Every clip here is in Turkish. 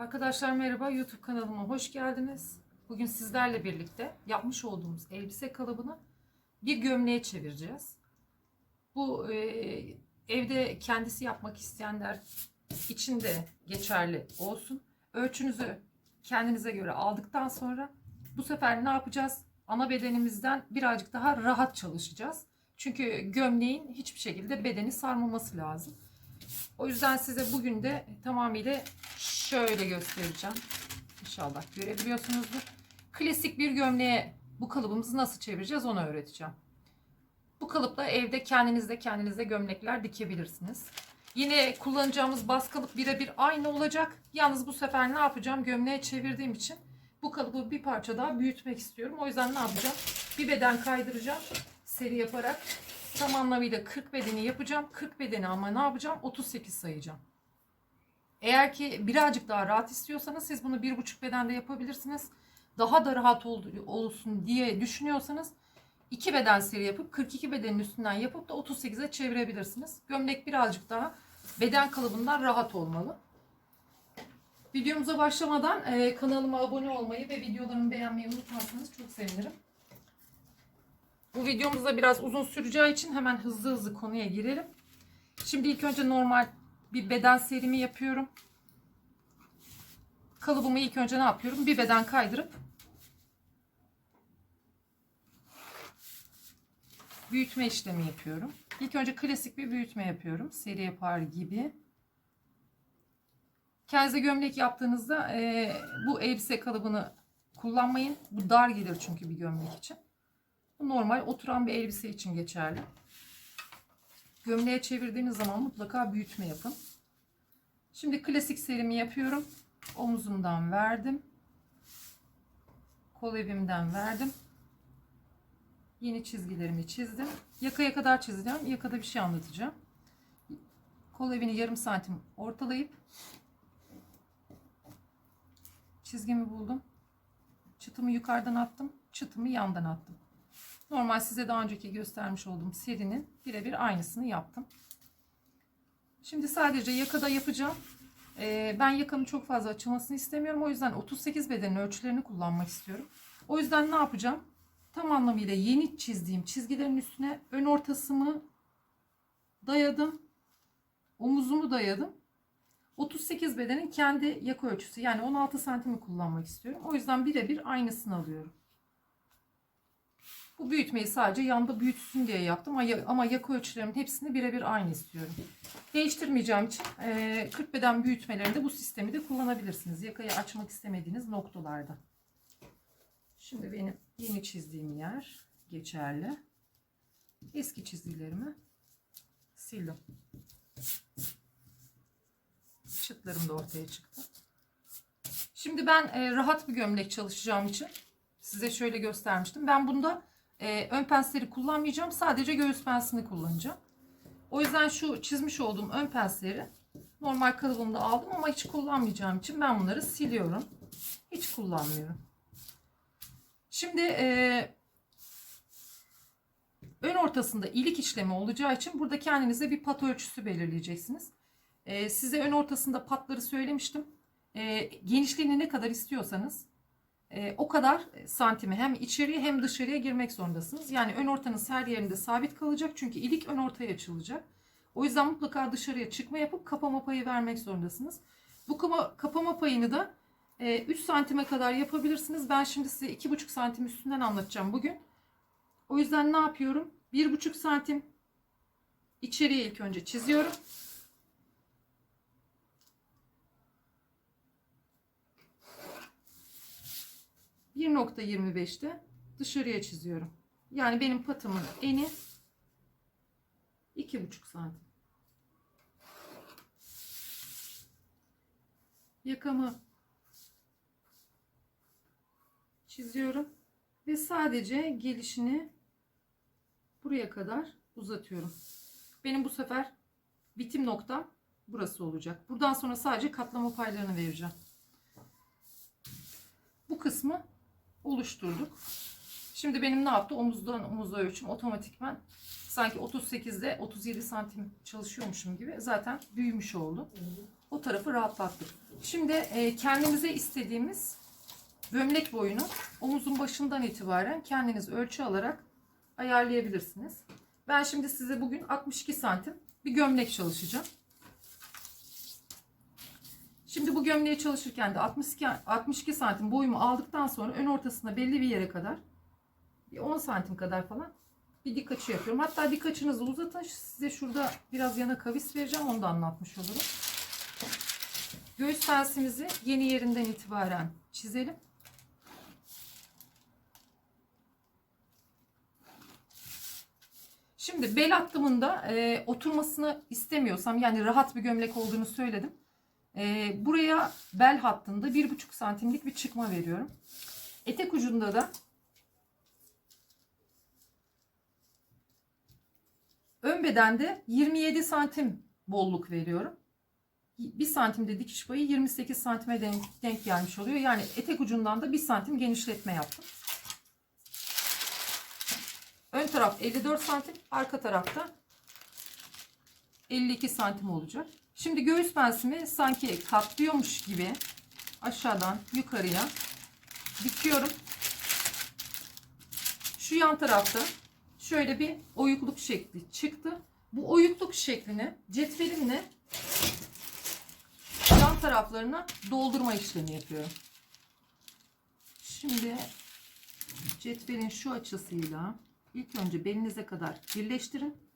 Arkadaşlar merhaba YouTube kanalıma hoş geldiniz. Bugün sizlerle birlikte yapmış olduğumuz elbise kalıbını bir gömleğe çevireceğiz. Bu e, evde kendisi yapmak isteyenler için de geçerli olsun. Ölçünüzü kendinize göre aldıktan sonra bu sefer ne yapacağız? Ana bedenimizden birazcık daha rahat çalışacağız. Çünkü gömleğin hiçbir şekilde bedeni sarmaması lazım. O yüzden size bugün de tamamıyla şöyle göstereceğim. İnşallah görebiliyorsunuzdur. Klasik bir gömleğe bu kalıbımızı nasıl çevireceğiz onu öğreteceğim. Bu kalıpla evde kendinizde kendinize gömlekler dikebilirsiniz. Yine kullanacağımız bas kalıp birebir aynı olacak. Yalnız bu sefer ne yapacağım? Gömleğe çevirdiğim için bu kalıbı bir parça daha büyütmek istiyorum. O yüzden ne yapacağım? Bir beden kaydıracağım. Seri yaparak tam anlamıyla 40 bedeni yapacağım. 40 bedeni ama ne yapacağım? 38 sayacağım. Eğer ki birazcık daha rahat istiyorsanız siz bunu bir buçuk bedende yapabilirsiniz. Daha da rahat ol- olsun diye düşünüyorsanız iki beden seri yapıp 42 bedenin üstünden yapıp da 38'e çevirebilirsiniz. Gömlek birazcık daha beden kalıbından rahat olmalı. Videomuza başlamadan e, kanalıma abone olmayı ve videolarımı beğenmeyi unutmazsanız çok sevinirim. Bu videomuz da biraz uzun süreceği için hemen hızlı hızlı konuya girelim. Şimdi ilk önce normal bir beden serimi yapıyorum. Kalıbımı ilk önce ne yapıyorum? Bir beden kaydırıp büyütme işlemi yapıyorum. İlk önce klasik bir büyütme yapıyorum. Seri yapar gibi. Kendinize gömlek yaptığınızda e, bu elbise kalıbını kullanmayın. Bu dar gelir çünkü bir gömlek için. Bu normal oturan bir elbise için geçerli. Gömleğe çevirdiğiniz zaman mutlaka büyütme yapın. Şimdi klasik serimi yapıyorum. Omuzumdan verdim. Kol evimden verdim. Yeni çizgilerimi çizdim. Yakaya kadar çizeceğim. Yakada bir şey anlatacağım. Kol evini yarım santim ortalayıp çizgimi buldum. Çıtımı yukarıdan attım. Çıtımı yandan attım. Normal size daha önceki göstermiş olduğum serinin birebir aynısını yaptım. Şimdi sadece yakada yapacağım. Ee, ben yakanın çok fazla açılmasını istemiyorum. O yüzden 38 bedenin ölçülerini kullanmak istiyorum. O yüzden ne yapacağım? Tam anlamıyla yeni çizdiğim çizgilerin üstüne ön ortasımı dayadım. Omuzumu dayadım. 38 bedenin kendi yaka ölçüsü yani 16 santimi kullanmak istiyorum. O yüzden birebir aynısını alıyorum. Bu büyütmeyi sadece yanda büyütsün diye yaptım ama, yaka ölçülerimin hepsini birebir aynı istiyorum. Değiştirmeyeceğim için e, 40 beden büyütmelerinde bu sistemi de kullanabilirsiniz. Yakayı açmak istemediğiniz noktalarda. Şimdi benim yeni çizdiğim yer geçerli. Eski çizgilerimi sildim. Çıtlarım da ortaya çıktı. Şimdi ben e, rahat bir gömlek çalışacağım için size şöyle göstermiştim. Ben bunda e, ön pensleri kullanmayacağım. Sadece göğüs pensini kullanacağım. O yüzden şu çizmiş olduğum ön pensleri normal kalıbımda aldım ama hiç kullanmayacağım için ben bunları siliyorum. Hiç kullanmıyorum. Şimdi e, ön ortasında ilik işlemi olacağı için burada kendinize bir pat ölçüsü belirleyeceksiniz. E, size ön ortasında patları söylemiştim. E, genişliğini ne kadar istiyorsanız e, o kadar santimi hem içeriye hem dışarıya girmek zorundasınız. Yani ön ortanız her yerinde sabit kalacak çünkü ilik ön ortaya açılacak. O yüzden mutlaka dışarıya çıkma yapıp kapama payı vermek zorundasınız. Bu kapa, kapama payını da e, 3 santime kadar yapabilirsiniz. Ben şimdi size 2,5 santim üstünden anlatacağım bugün. O yüzden ne yapıyorum? 1,5 santim içeriye ilk önce çiziyorum. %1.25'te dışarıya çiziyorum. Yani benim patımın eni 2,5 santim. Yakamı çiziyorum ve sadece gelişini buraya kadar uzatıyorum. Benim bu sefer bitim noktam burası olacak. Buradan sonra sadece katlama paylarını vereceğim. Bu kısmı oluşturduk. Şimdi benim ne yaptı? Omuzdan omuza ölçüm otomatikman sanki 38'de 37 santim çalışıyormuşum gibi zaten büyümüş oldu. O tarafı rahatlattık. Şimdi e, kendimize istediğimiz gömlek boyunu omuzun başından itibaren kendiniz ölçü alarak ayarlayabilirsiniz. Ben şimdi size bugün 62 santim bir gömlek çalışacağım. Şimdi bu gömleği çalışırken de 62, 62 santim boyumu aldıktan sonra ön ortasına belli bir yere kadar bir 10 santim kadar falan bir dik açı yapıyorum. Hatta dik açınızı uzatın. Size şurada biraz yana kavis vereceğim. Onu da anlatmış olurum. Göğüs pensimizi yeni yerinden itibaren çizelim. Şimdi bel hattımında e, oturmasını istemiyorsam yani rahat bir gömlek olduğunu söyledim. E, buraya bel hattında 1,5 santimlik bir çıkma veriyorum. Etek ucunda da ön bedende 27 santim bolluk veriyorum. 1 santimde dikiş payı 28 santime denk, denk gelmiş oluyor. Yani etek ucundan da 1 santim genişletme yaptım. Ön taraf 54 santim, arka tarafta 52 santim olacak. Şimdi göğüs pensimi sanki katlıyormuş gibi aşağıdan yukarıya dikiyorum. Şu yan tarafta şöyle bir oyukluk şekli çıktı. Bu oyukluk şeklini cetvelimle yan taraflarına doldurma işlemi yapıyorum. Şimdi cetvelin şu açısıyla ilk önce belinize kadar birleştirin.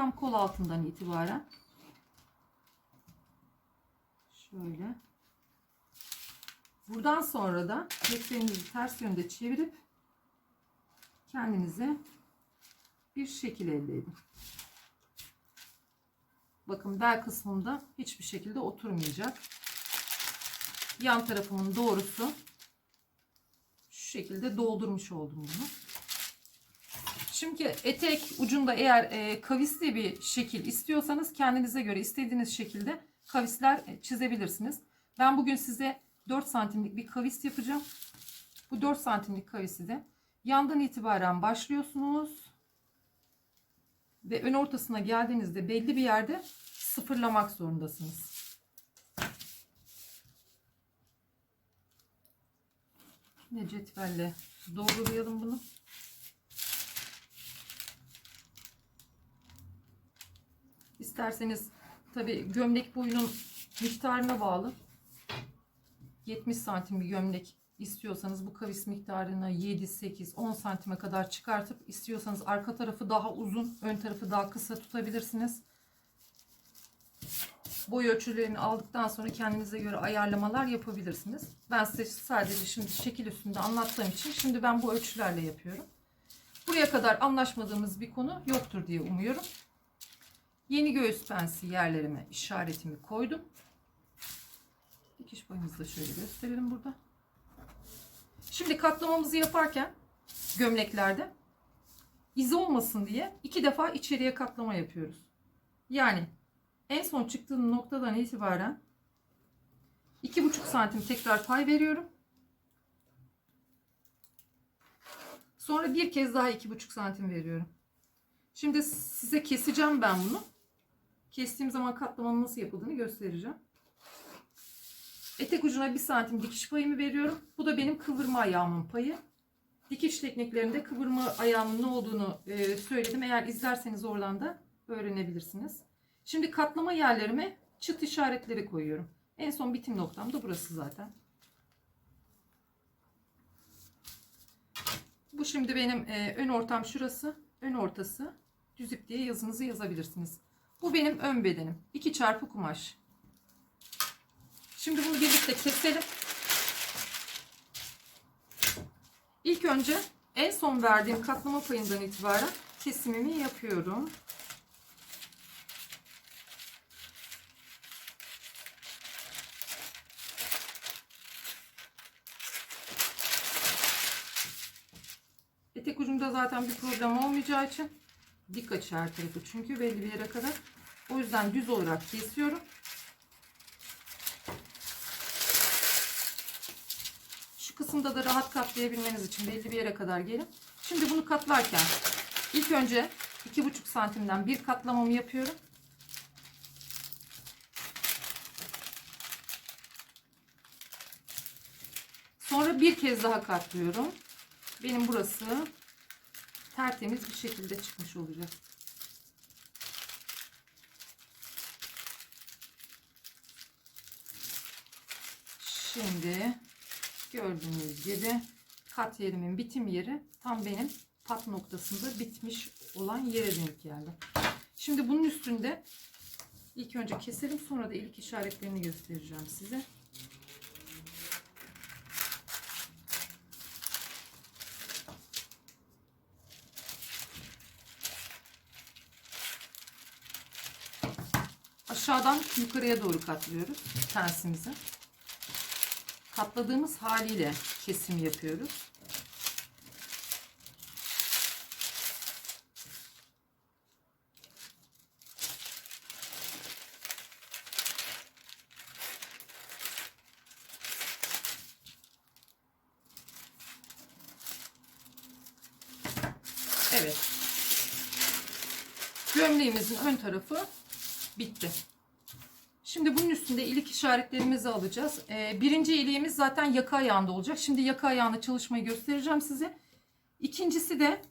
Tam kol altından itibaren şöyle buradan sonra da cetvelinizi ters yönde çevirip kendinize bir şekil elde edin. Bakın bel kısmında hiçbir şekilde oturmayacak. Yan tarafımın doğrusu şu şekilde doldurmuş oldum bunu. Şimdi etek ucunda eğer e, kavisli bir şekil istiyorsanız kendinize göre istediğiniz şekilde kavisler e, çizebilirsiniz. Ben bugün size 4 santimlik bir kavis yapacağım. Bu 4 santimlik kavisi de yandan itibaren başlıyorsunuz. Ve ön ortasına geldiğinizde belli bir yerde sıfırlamak zorundasınız. Yine cetvelle doğrulayalım bunu. İsterseniz tabi gömlek boyunun miktarına bağlı. 70 santim bir gömlek istiyorsanız bu kavis miktarını 7, 8, 10 santime kadar çıkartıp istiyorsanız arka tarafı daha uzun, ön tarafı daha kısa tutabilirsiniz. Boy ölçülerini aldıktan sonra kendinize göre ayarlamalar yapabilirsiniz. Ben size sadece şimdi şekil üstünde anlattığım için şimdi ben bu ölçülerle yapıyorum. Buraya kadar anlaşmadığımız bir konu yoktur diye umuyorum. Yeni göğüs pensi yerlerime işaretimi koydum. Dikiş boyumuzu da şöyle gösterelim burada. Şimdi katlamamızı yaparken gömleklerde iz olmasın diye iki defa içeriye katlama yapıyoruz. Yani en son çıktığım noktadan itibaren 2,5 santim tekrar pay veriyorum. Sonra bir kez daha 2,5 santim veriyorum. Şimdi size keseceğim ben bunu. Kestiğim zaman katlamanın nasıl yapıldığını göstereceğim. Etek ucuna 1 santim dikiş payımı veriyorum. Bu da benim kıvırma ayağımın payı. Dikiş tekniklerinde kıvırma ayağımın ne olduğunu e, söyledim. Eğer izlerseniz oradan da öğrenebilirsiniz. Şimdi katlama yerlerime çıt işaretleri koyuyorum. En son bitim noktam da burası zaten. Bu şimdi benim e, ön ortam şurası. Ön ortası düzük diye yazınızı yazabilirsiniz. Bu benim ön bedenim. 2 çarpı kumaş. Şimdi bunu birlikte keselim. İlk önce en son verdiğim katlama payından itibaren kesimimi yapıyorum. Etek ucunda zaten bir problem olmayacağı için dik açı her tarafı. Çünkü belli bir yere kadar. O yüzden düz olarak kesiyorum. Şu kısımda da rahat katlayabilmeniz için belli bir yere kadar gelin. Şimdi bunu katlarken ilk önce 2,5 santimden bir katlamamı yapıyorum. Sonra bir kez daha katlıyorum. Benim burası tertemiz bir şekilde çıkmış olacak. Şimdi gördüğünüz gibi kat yerimin bitim yeri tam benim pat noktasında bitmiş olan yere denk geldi. Şimdi bunun üstünde ilk önce keselim sonra da ilik işaretlerini göstereceğim size. Aşağıdan yukarıya doğru katlıyoruz tensimizi. Katladığımız haliyle kesim yapıyoruz. Evet. Gömleğimizin ön tarafı bitti. Şimdi bunun üstünde ilik işaretlerimizi alacağız. Ee, birinci iliğimiz zaten yaka ayağında olacak. Şimdi yaka ayağında çalışmayı göstereceğim size. İkincisi de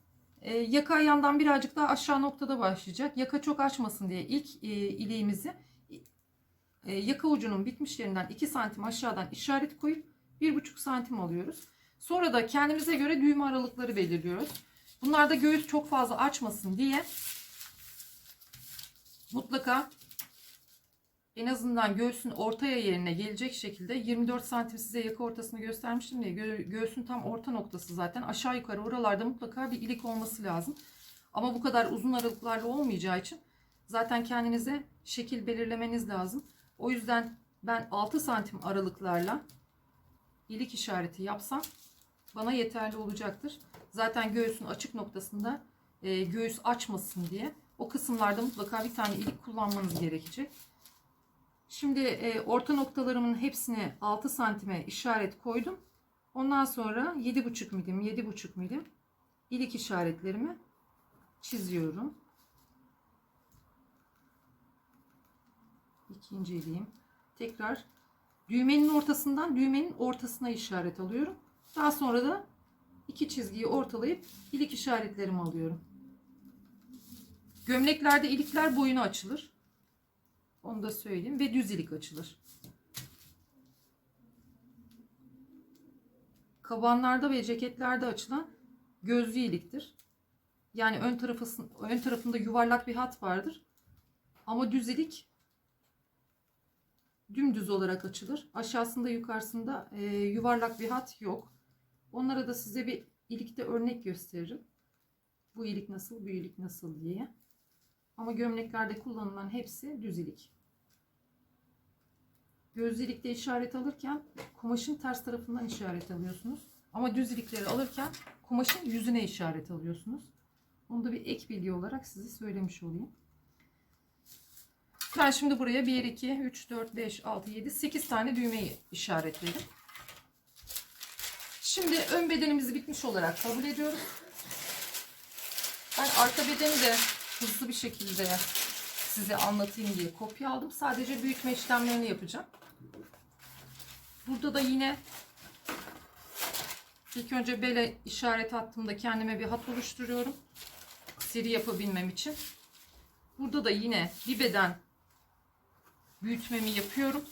e, yaka ayağından birazcık daha aşağı noktada başlayacak. Yaka çok açmasın diye ilk e, iliğimizi e, yaka ucunun bitmiş yerinden 2 santim aşağıdan işaret koyup 1,5 santim alıyoruz. Sonra da kendimize göre düğme aralıkları belirliyoruz. Bunlarda göğüs çok fazla açmasın diye mutlaka en azından göğsün ortaya yerine gelecek şekilde 24 santim size yaka ortasını göstermiştim diye gö- göğsün tam orta noktası zaten aşağı yukarı oralarda mutlaka bir ilik olması lazım. Ama bu kadar uzun aralıklarla olmayacağı için zaten kendinize şekil belirlemeniz lazım. O yüzden ben 6 santim aralıklarla ilik işareti yapsam bana yeterli olacaktır. Zaten göğsün açık noktasında e, göğüs açmasın diye o kısımlarda mutlaka bir tane ilik kullanmanız gerekecek. Şimdi e, orta noktalarımın hepsine 6 santime işaret koydum. Ondan sonra 7,5 milim 7,5 milim ilik işaretlerimi çiziyorum. İkinci iliğim. Tekrar düğmenin ortasından düğmenin ortasına işaret alıyorum. Daha sonra da iki çizgiyi ortalayıp ilik işaretlerimi alıyorum. Gömleklerde ilikler boyuna açılır. Onu da söyleyeyim. Ve düz ilik açılır. Kabanlarda ve ceketlerde açılan gözlü iliktir. Yani ön tarafı ön tarafında yuvarlak bir hat vardır. Ama düz ilik dümdüz olarak açılır. Aşağısında yukarısında e, yuvarlak bir hat yok. Onlara da size bir ilikte örnek gösteririm. Bu ilik nasıl, bu ilik nasıl diye. Ama gömleklerde kullanılan hepsi düz ilik. Göz ilikte işaret alırken kumaşın ters tarafından işaret alıyorsunuz. Ama düz ilikleri alırken kumaşın yüzüne işaret alıyorsunuz. Onu da bir ek bilgi olarak size söylemiş olayım. Ben şimdi buraya 1, 2, 3, 4, 5, 6, 7, 8 tane düğmeyi işaretledim. Şimdi ön bedenimizi bitmiş olarak kabul ediyoruz. Ben arka bedeni de hızlı bir şekilde size anlatayım diye kopya aldım. Sadece büyütme işlemlerini yapacağım. Burada da yine ilk önce bele işaret attığımda kendime bir hat oluşturuyorum. Seri yapabilmem için. Burada da yine bir beden büyütmemi yapıyorum.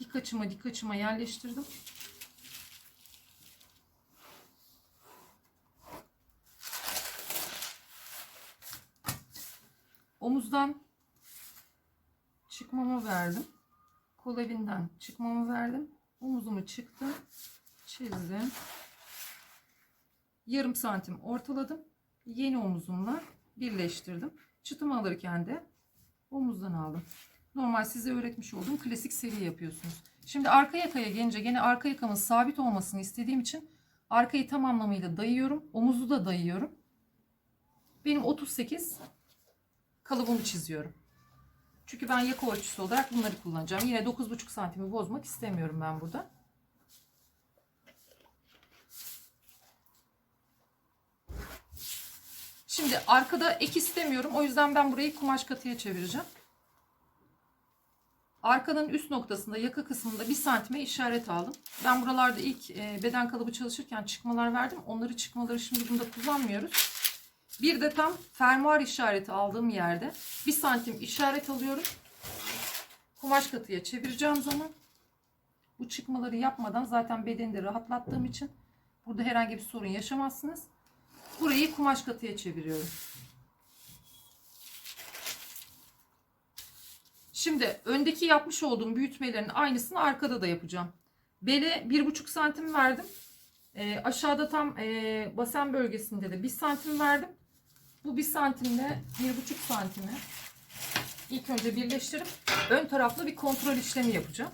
Dik açıma dik açıma yerleştirdim. Omuzdan çıkmamı verdim. Kol evinden çıkmamı verdim. Omuzumu çıktım. Çizdim. Yarım santim ortaladım. Yeni omuzumla birleştirdim. Çıtımı alırken de omuzdan aldım. Normal size öğretmiş olduğum klasik seri yapıyorsunuz. Şimdi arka yakaya gelince gene arka yakamın sabit olmasını istediğim için arkayı tam anlamıyla dayıyorum. Omuzu da dayıyorum. Benim 38 kalıbımı çiziyorum. Çünkü ben yaka ölçüsü olarak bunları kullanacağım. Yine 9,5 santimi bozmak istemiyorum ben burada. Şimdi arkada ek istemiyorum. O yüzden ben burayı kumaş katıya çevireceğim. Arkanın üst noktasında yaka kısmında 1 santime işaret aldım. Ben buralarda ilk e, beden kalıbı çalışırken çıkmalar verdim. Onları çıkmaları şimdi bunda kullanmıyoruz. Bir de tam fermuar işareti aldığım yerde bir santim işaret alıyorum. Kumaş katıya çevireceğim zaman bu çıkmaları yapmadan zaten bedeni de rahatlattığım için burada herhangi bir sorun yaşamazsınız. Burayı kumaş katıya çeviriyorum. Şimdi öndeki yapmış olduğum büyütmelerin aynısını arkada da yapacağım. Bele 1,5 santim verdim. Ee, aşağıda tam e, basen bölgesinde de 1 santim verdim. Bu 1 santimle 1,5 santimi ilk önce birleştirip ön taraflı bir kontrol işlemi yapacağım.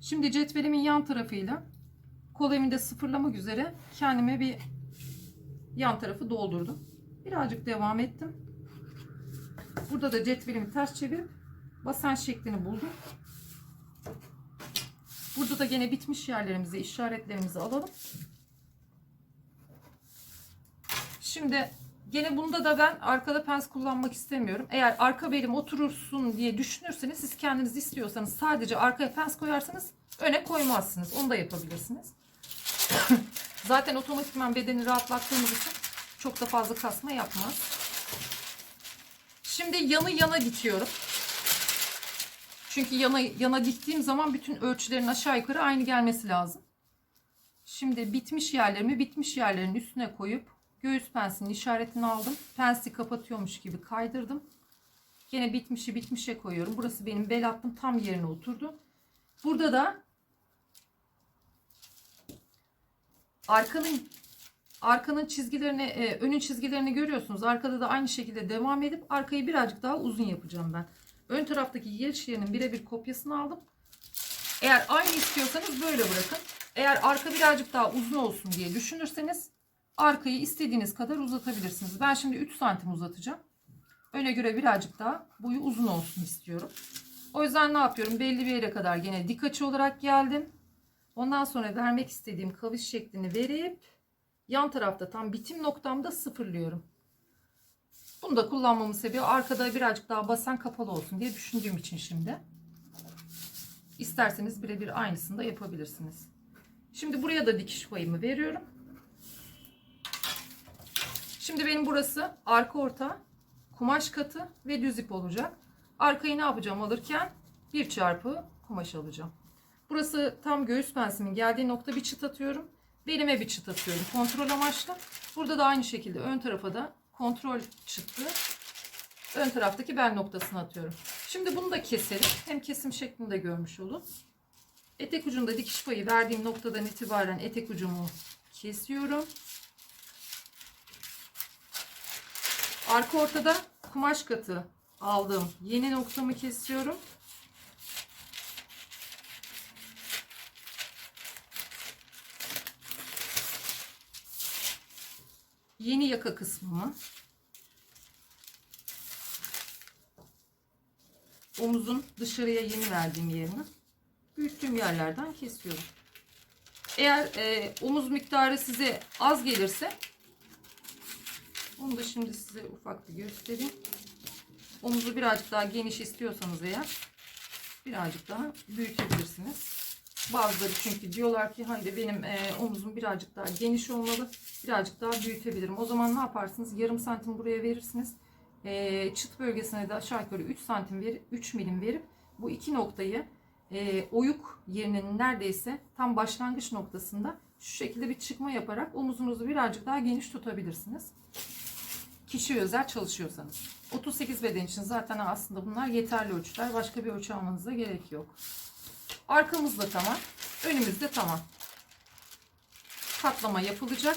Şimdi cetvelimin yan tarafıyla kol evinde sıfırlamak üzere kendime bir yan tarafı doldurdum. Birazcık devam ettim. Burada da cetvelimi ters çevirip basen şeklini buldum. Burada da gene bitmiş yerlerimizi, işaretlerimizi alalım. Şimdi gene bunda da ben arkada pens kullanmak istemiyorum. Eğer arka belim oturursun diye düşünürseniz siz kendiniz istiyorsanız sadece arkaya pens koyarsanız öne koymazsınız. Onu da yapabilirsiniz. Zaten otomatikman bedeni rahatlattığımız için çok da fazla kasma yapmaz. Şimdi yanı yana dikiyorum. Çünkü yana, yana diktiğim zaman bütün ölçülerin aşağı yukarı aynı gelmesi lazım. Şimdi bitmiş yerlerimi bitmiş yerlerin üstüne koyup göğüs pensinin işaretini aldım. Pensi kapatıyormuş gibi kaydırdım. Yine bitmişi bitmişe koyuyorum. Burası benim bel hattım tam yerine oturdu. Burada da arkanın arkanın çizgilerini, e, önün çizgilerini görüyorsunuz. Arkada da aynı şekilde devam edip arkayı birazcık daha uzun yapacağım ben. Ön taraftaki geliş birebir kopyasını aldım. Eğer aynı istiyorsanız böyle bırakın. Eğer arka birazcık daha uzun olsun diye düşünürseniz arkayı istediğiniz kadar uzatabilirsiniz. Ben şimdi 3 santim uzatacağım. Öne göre birazcık daha boyu uzun olsun istiyorum. O yüzden ne yapıyorum? Belli bir yere kadar gene dik açı olarak geldim. Ondan sonra vermek istediğim kavis şeklini verip yan tarafta tam bitim noktamda sıfırlıyorum. Bunu da kullanmamın sebebi arkada birazcık daha basen kapalı olsun diye düşündüğüm için şimdi. İsterseniz birebir aynısını da yapabilirsiniz. Şimdi buraya da dikiş payımı veriyorum. Şimdi benim burası arka orta, kumaş katı ve düz ip olacak. Arkayı ne yapacağım alırken bir çarpı kumaş alacağım. Burası tam göğüs pensimin geldiği nokta bir çıt atıyorum. Belime bir çıt atıyorum kontrol amaçlı. Burada da aynı şekilde ön tarafa da kontrol çıktı. Ön taraftaki bel noktasını atıyorum. Şimdi bunu da keselim. Hem kesim şeklinde görmüş olun. Etek ucunda dikiş payı verdiğim noktadan itibaren etek ucumu kesiyorum. Arka ortada kumaş katı aldım. Yeni noktamı kesiyorum. Yeni yaka kısmımı omuzun dışarıya yeni verdiğim yerini büyüttüğüm yerlerden kesiyorum. Eğer e, omuz miktarı size az gelirse onu da şimdi size ufak bir göstereyim. Omuzu birazcık daha geniş istiyorsanız eğer birazcık daha büyütebilirsiniz. Bazıları çünkü diyorlar ki haydi benim e, omuzum birazcık daha geniş olmalı. Birazcık daha büyütebilirim. O zaman ne yaparsınız? Yarım santim buraya verirsiniz. E, çıt bölgesine de aşağı yukarı 3 santim verip 3 milim verip bu iki noktayı e, oyuk yerinin neredeyse tam başlangıç noktasında şu şekilde bir çıkma yaparak omuzunuzu birazcık daha geniş tutabilirsiniz. Kişi özel çalışıyorsanız. 38 beden için zaten aslında bunlar yeterli ölçüler. Başka bir ölçü almanıza gerek yok. Arkamız tamam. Önümüz de tamam. Katlama yapılacak.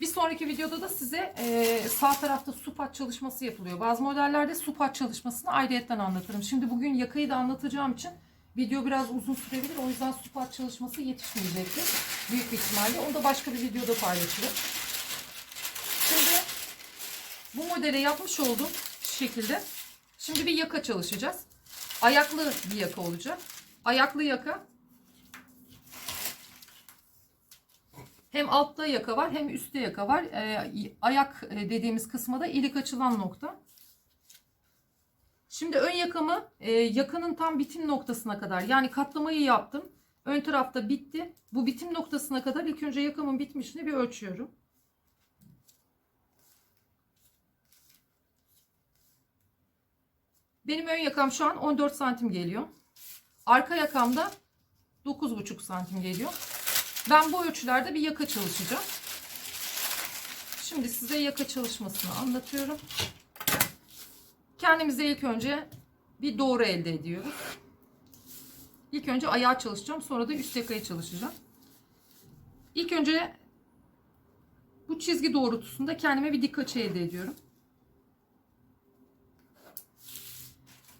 Bir sonraki videoda da size e, sağ tarafta supat çalışması yapılıyor. Bazı modellerde supat çalışmasını ayrıyetten anlatırım. Şimdi bugün yakayı da anlatacağım için video biraz uzun sürebilir. O yüzden supat çalışması yetişmeyecektir. Büyük bir ihtimalle. Onu da başka bir videoda paylaşırım. Bu modele yapmış olduğum şekilde şimdi bir yaka çalışacağız. Ayaklı bir yaka olacak. Ayaklı yaka Hem altta yaka var hem üstte yaka var. Ee, ayak e, dediğimiz kısma da ilik açılan nokta. Şimdi ön yakamı e, yakanın tam bitim noktasına kadar yani katlamayı yaptım. Ön tarafta bitti. Bu bitim noktasına kadar ilk önce yakamın bitmişini bir ölçüyorum. Benim ön yakam şu an 14 santim geliyor. Arka yakamda 9,5 santim geliyor. Ben bu ölçülerde bir yaka çalışacağım. Şimdi size yaka çalışmasını anlatıyorum. Kendimize ilk önce bir doğru elde ediyoruz. İlk önce ayağı çalışacağım. Sonra da üst yakayı çalışacağım. İlk önce bu çizgi doğrultusunda kendime bir dik açı elde ediyorum.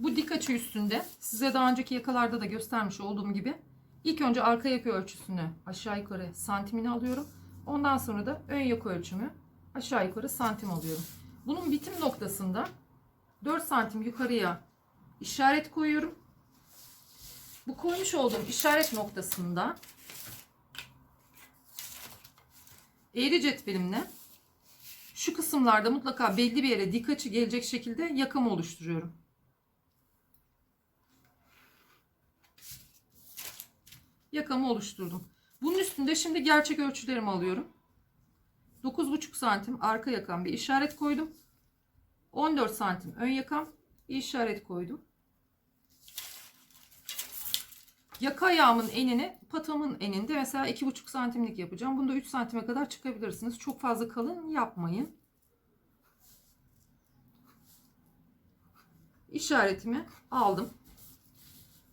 Bu dik açı üstünde size daha önceki yakalarda da göstermiş olduğum gibi ilk önce arka yaka ölçüsünü aşağı yukarı santimini alıyorum. Ondan sonra da ön yaka ölçümü aşağı yukarı santim alıyorum. Bunun bitim noktasında 4 santim yukarıya işaret koyuyorum. Bu koymuş olduğum işaret noktasında eğri cetvelimle şu kısımlarda mutlaka belli bir yere dik açı gelecek şekilde yakamı oluşturuyorum. Yakamı oluşturdum. Bunun üstünde şimdi gerçek ölçülerimi alıyorum. 9,5 santim arka yakam bir işaret koydum. 14 santim ön yakam bir işaret koydum. Yaka ayağımın enini patamın eninde mesela 2,5 santimlik yapacağım. Bunda 3 santime kadar çıkabilirsiniz. Çok fazla kalın yapmayın. İşaretimi aldım.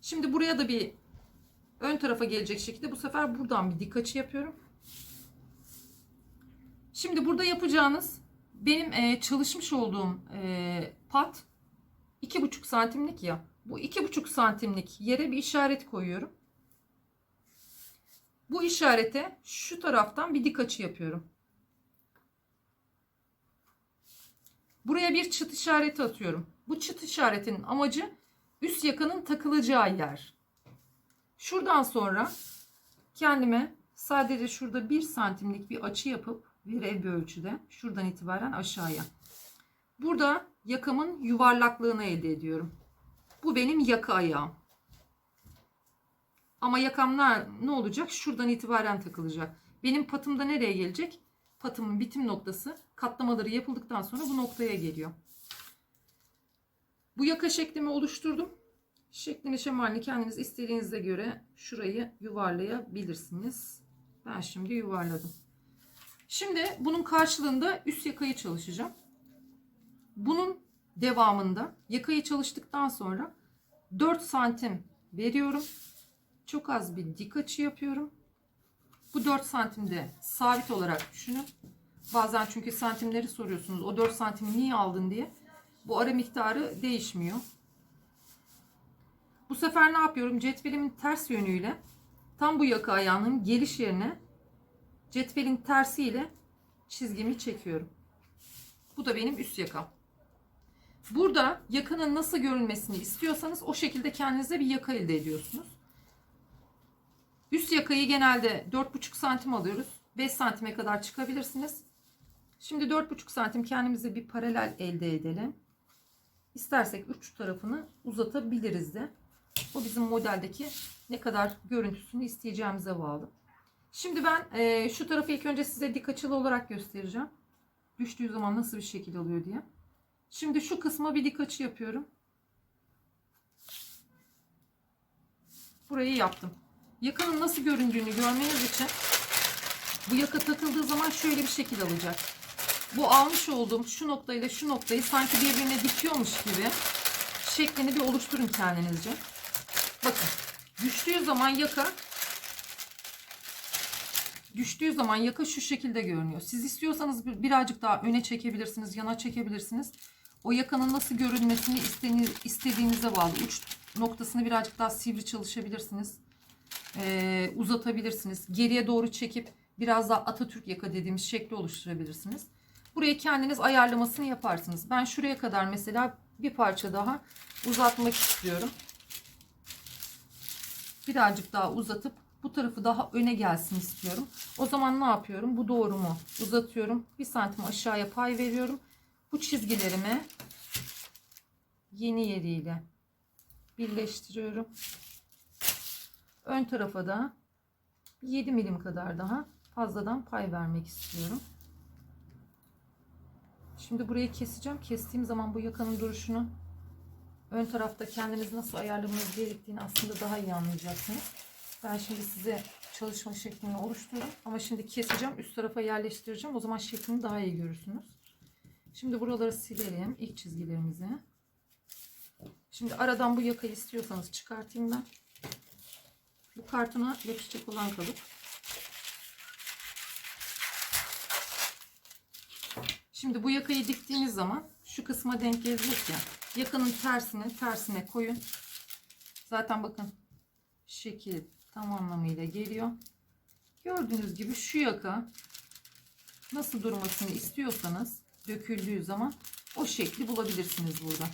Şimdi buraya da bir ön tarafa gelecek şekilde bu sefer buradan bir dik açı yapıyorum. Şimdi burada yapacağınız benim e, çalışmış olduğum e, pat 2,5 santimlik ya. Bu 2,5 santimlik yere bir işaret koyuyorum. Bu işarete şu taraftan bir dik açı yapıyorum. Buraya bir çıt işareti atıyorum. Bu çıt işaretinin amacı üst yakanın takılacağı yer. Şuradan sonra kendime sadece şurada 1 santimlik bir açı yapıp verev bir ölçüde şuradan itibaren aşağıya. Burada yakamın yuvarlaklığını elde ediyorum. Bu benim yaka ayağım. Ama yakamlar ne olacak? Şuradan itibaren takılacak. Benim patım da nereye gelecek? Patımın bitim noktası katlamaları yapıldıktan sonra bu noktaya geliyor. Bu yaka şeklimi oluşturdum. Şeklini şemalini kendiniz istediğinize göre şurayı yuvarlayabilirsiniz. Ben şimdi yuvarladım. Şimdi bunun karşılığında üst yakayı çalışacağım. Bunun devamında yakayı çalıştıktan sonra 4 santim veriyorum. Çok az bir dik açı yapıyorum. Bu 4 santimde sabit olarak düşünün. Bazen çünkü santimleri soruyorsunuz. O 4 santimi niye aldın diye. Bu ara miktarı değişmiyor. Bu sefer ne yapıyorum? Cetvelimin ters yönüyle tam bu yaka ayağının geliş yerine cetvelin tersiyle çizgimi çekiyorum. Bu da benim üst yakam. Burada yakanın nasıl görünmesini istiyorsanız o şekilde kendinize bir yaka elde ediyorsunuz. Üst yakayı genelde 4,5 santim alıyoruz. 5 santime kadar çıkabilirsiniz. Şimdi 4,5 santim kendimize bir paralel elde edelim. İstersek uç tarafını uzatabiliriz de. O bizim modeldeki ne kadar görüntüsünü isteyeceğimize bağlı. Şimdi ben e, şu tarafı ilk önce size dik açılı olarak göstereceğim. Düştüğü zaman nasıl bir şekil alıyor diye. Şimdi şu kısma bir dik açı yapıyorum. Burayı yaptım. Yakanın nasıl göründüğünü görmeniz için bu yaka takıldığı zaman şöyle bir şekil alacak. Bu almış olduğum şu noktayla şu noktayı sanki birbirine dikiyormuş gibi şeklini bir oluşturun kendinizce. Bakın düştüğü zaman yaka düştüğü zaman yaka şu şekilde görünüyor. Siz istiyorsanız birazcık daha öne çekebilirsiniz, yana çekebilirsiniz. O yakanın nasıl görünmesini istediğinize bağlı. Uç noktasını birazcık daha sivri çalışabilirsiniz. Ee, uzatabilirsiniz. Geriye doğru çekip biraz daha Atatürk yaka dediğimiz şekli oluşturabilirsiniz. Burayı kendiniz ayarlamasını yaparsınız. Ben şuraya kadar mesela bir parça daha uzatmak istiyorum. Birazcık daha uzatıp bu tarafı daha öne gelsin istiyorum. O zaman ne yapıyorum? Bu doğrumu uzatıyorum. Bir santim aşağıya pay veriyorum. Bu çizgilerimi yeni yeriyle birleştiriyorum. Ön tarafa da 7 milim kadar daha fazladan pay vermek istiyorum. Şimdi burayı keseceğim. Kestiğim zaman bu yakanın duruşunu ön tarafta kendiniz nasıl ayarlamanız gerektiğini aslında daha iyi anlayacaksınız. Ben şimdi size çalışma şeklini oluşturdum. Ama şimdi keseceğim. Üst tarafa yerleştireceğim. O zaman şeklini daha iyi görürsünüz. Şimdi buraları silelim. ilk çizgilerimizi. Şimdi aradan bu yakayı istiyorsanız çıkartayım ben. Bu kartona yapışacak olan kalıp. Şimdi bu yakayı diktiğiniz zaman şu kısma denk gelecek ya. Yakanın tersine tersine koyun. Zaten bakın şekil tam anlamıyla geliyor. Gördüğünüz gibi şu yaka nasıl durmasını istiyorsanız döküldüğü zaman o şekli bulabilirsiniz burada.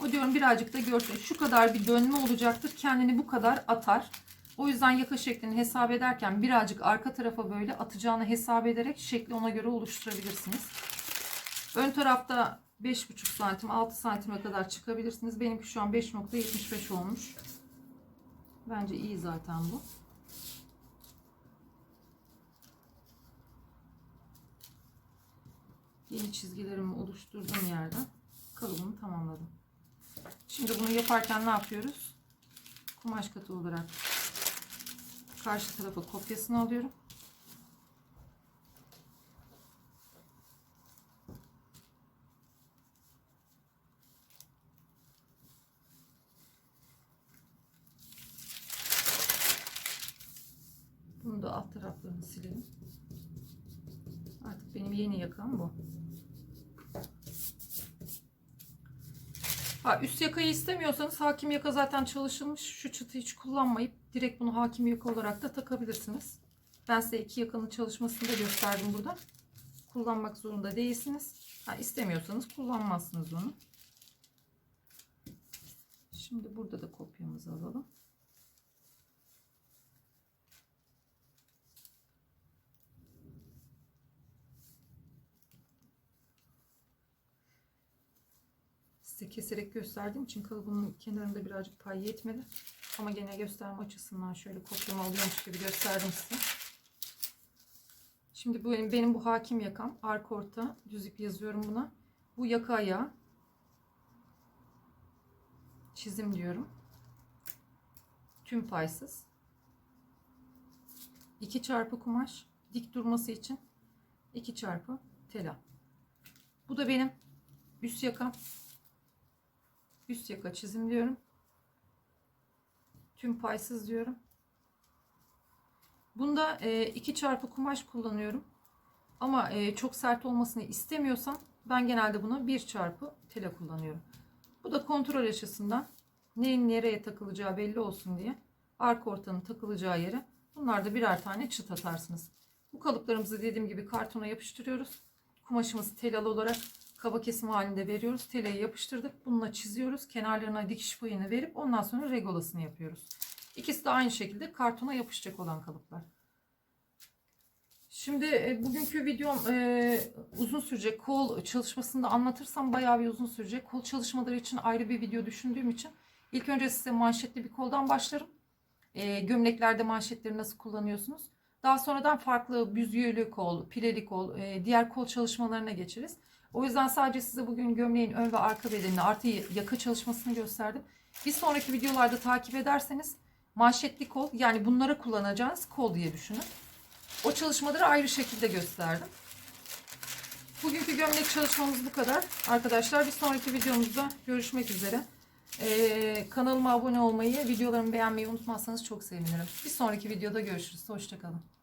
O diyorum birazcık da görsün. Şu kadar bir dönme olacaktır. Kendini bu kadar atar. O yüzden yaka şeklini hesap ederken birazcık arka tarafa böyle atacağını hesap ederek şekli ona göre oluşturabilirsiniz. Ön tarafta 5,5 santim 6 santime kadar çıkabilirsiniz. Benimki şu an 5.75 olmuş. Bence iyi zaten bu. Yeni çizgilerimi oluşturduğum yerden kalıbımı tamamladım. Şimdi bunu yaparken ne yapıyoruz? Kumaş katı olarak karşı tarafa kopyasını alıyorum. Bunu da alt taraflarını silelim. Artık benim yeni yakam bu. Ha, üst yakayı istemiyorsanız hakim yaka zaten çalışılmış. Şu çıtı hiç kullanmayıp direkt bunu hakim yaka olarak da takabilirsiniz. Ben size iki yakanın çalışmasını da gösterdim burada. Kullanmak zorunda değilsiniz. Ha, istemiyorsanız kullanmazsınız onu. Şimdi burada da kopyamızı alalım. Size keserek gösterdiğim için kalıbımın kenarında birazcık pay yetmedi. Ama gene gösterme açısından şöyle kopyamı alıyormuş gibi gösterdim size. Şimdi bu benim, benim bu hakim yakam. Arka orta düz ip yazıyorum buna. Bu yaka ayağı. Çizim diyorum. Tüm paysız. 2 çarpı kumaş. Dik durması için 2 çarpı tela. Bu da benim üst yakam üst yaka çizim diyorum. Tüm paysız diyorum. Bunda e, iki çarpı kumaş kullanıyorum. Ama e, çok sert olmasını istemiyorsam ben genelde buna bir çarpı tela kullanıyorum. Bu da kontrol açısından neyin nereye takılacağı belli olsun diye arka ortanın takılacağı yere bunlar da birer tane çıt atarsınız. Bu kalıplarımızı dediğim gibi kartona yapıştırıyoruz. Kumaşımızı telalı olarak kaba kesim halinde veriyoruz. Teleyi yapıştırdık. Bununla çiziyoruz. Kenarlarına dikiş payını verip ondan sonra regolasını yapıyoruz. İkisi de aynı şekilde kartona yapışacak olan kalıplar. Şimdi e, bugünkü videom e, uzun sürecek. Kol çalışmasını da anlatırsam bayağı bir uzun sürecek. Kol çalışmaları için ayrı bir video düşündüğüm için ilk önce size manşetli bir koldan başlarım. E, gömleklerde manşetleri nasıl kullanıyorsunuz? Daha sonradan farklı büzgülü kol, pileli kol, e, diğer kol çalışmalarına geçeriz. O yüzden sadece size bugün gömleğin ön ve arka bedenini artı yaka çalışmasını gösterdim. Bir sonraki videolarda takip ederseniz manşetli kol yani bunlara kullanacağınız kol diye düşünün. O çalışmaları ayrı şekilde gösterdim. Bugünkü gömlek çalışmamız bu kadar. Arkadaşlar bir sonraki videomuzda görüşmek üzere. Ee, kanalıma abone olmayı, videolarımı beğenmeyi unutmazsanız çok sevinirim. Bir sonraki videoda görüşürüz. Hoşçakalın.